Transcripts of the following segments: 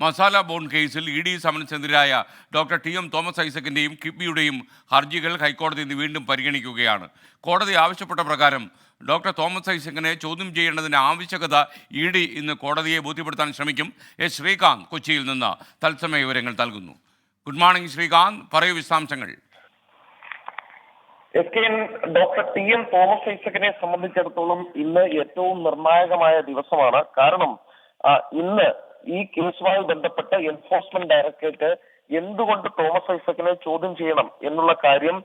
Masala bond കേസിൽ E D സമൻസിനെതിരായ doctor T M Thomas ഐസക്കിന്റെയും കിബിയുടെയും ഹർജികൾ ഹൈക്കോടതി ഇന്ന് വീണ്ടും പരിഗണിക്കുകയാണ്. കോടതി ആവശ്യപ്പെട്ട പ്രകാരം ഡോക്ടർ തോമസ് ഐസക്കിനെ ചോദ്യം ചെയ്യേണ്ടതിന്റെ ആവശ്യകത ഇ ഡി ഇന്ന് കോടതിയെ ബോധ്യപ്പെടുത്താൻ ശ്രമിക്കും. എസ് ശ്രീകാന്ത് കൊച്ചിയിൽ നിന്ന് തത്സമയ വിവരങ്ങൾ നൽകുന്നു. Good morning Srikanth. പറയൂ വിശദാംശങ്ങൾ. S K N doctor T M Thomas ഐസക്കിനെ സംബന്ധിച്ചിടത്തോളം ഇന്ന് ഏറ്റവും നിർണായകമായ ദിവസമാണ്. കാരണം ഇന്ന് ഈ കേസുമായി ബന്ധപ്പെട്ട് എൻഫോഴ്സ്മെന്റ് ഡയറക്ടറേറ്റ് എന്തുകൊണ്ട് തോമസ് ഐസക്കിനെ ചോദ്യം ചെയ്യണം എന്നുള്ള കാര്യം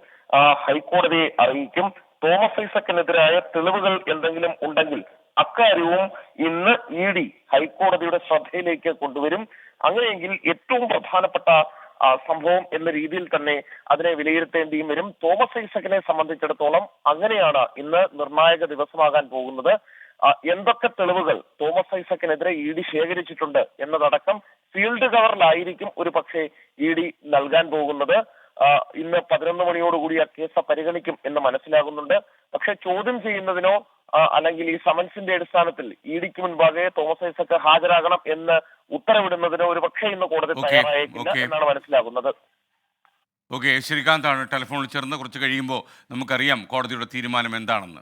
ഹൈക്കോടതിയെ അറിയിക്കും. തോമസ് ഐസക്കിനെതിരായ തെളിവുകൾ എന്തെങ്കിലും ഉണ്ടെങ്കിൽ അക്കാര്യവും ഇന്ന് ഇ ഡി ഹൈക്കോടതിയുടെ ശ്രദ്ധയിലേക്ക് കൊണ്ടുവരും. അങ്ങനെയെങ്കിൽ ഏറ്റവും പ്രധാനപ്പെട്ട സംഭവം എന്ന രീതിയിൽ തന്നെ അതിനെ വിലയിരുത്തേണ്ടിയും വരും. തോമസ് ഐസക്കിനെ സംബന്ധിച്ചിടത്തോളം അങ്ങനെയാണ് ഇന്ന് നിർണായക ദിവസമാകാൻ പോകുന്നത്. എന്തൊക്കെ തെളിവുകൾ തോമസ് ഐസക്കിനെതിരെ ഇ ഡി ശേഖരിച്ചിട്ടുണ്ട് എന്നതടക്കം ഫീൽഡ് കവറിലായിരിക്കും ഒരു പക്ഷേ ഇ ഡി നൽകാൻ പോകുന്നത്. ഇന്ന് പതിനൊന്ന് മണിയോടുകൂടി ആ കേസ് പരിഗണിക്കും എന്ന് മനസ്സിലാകുന്നുണ്ട്. പക്ഷെ ചോദ്യം ചെയ്യുന്നതിനോ അല്ലെങ്കിൽ ഈ സമൻസിന്റെ അടിസ്ഥാനത്തിൽ ഇ ഡിക്ക് മുൻപാകെ തോമസ് ഐസക്ക് ഹാജരാകണം എന്ന് ഉത്തരവിടുന്നതിനോ ഒരു പക്ഷേ ഇന്ന് കോടതി തയ്യാറായേക്കില്ല. എന്നാണ് മനസ്സിലാകുന്നത്. ഓക്കെ ശ്രീകാന്താണ് ടെലിഫോണിൽ ചേർന്ന് കുറച്ച് കഴിയുമ്പോൾ നമുക്കറിയാം കോടതിയുടെ തീരുമാനം എന്താണെന്ന്.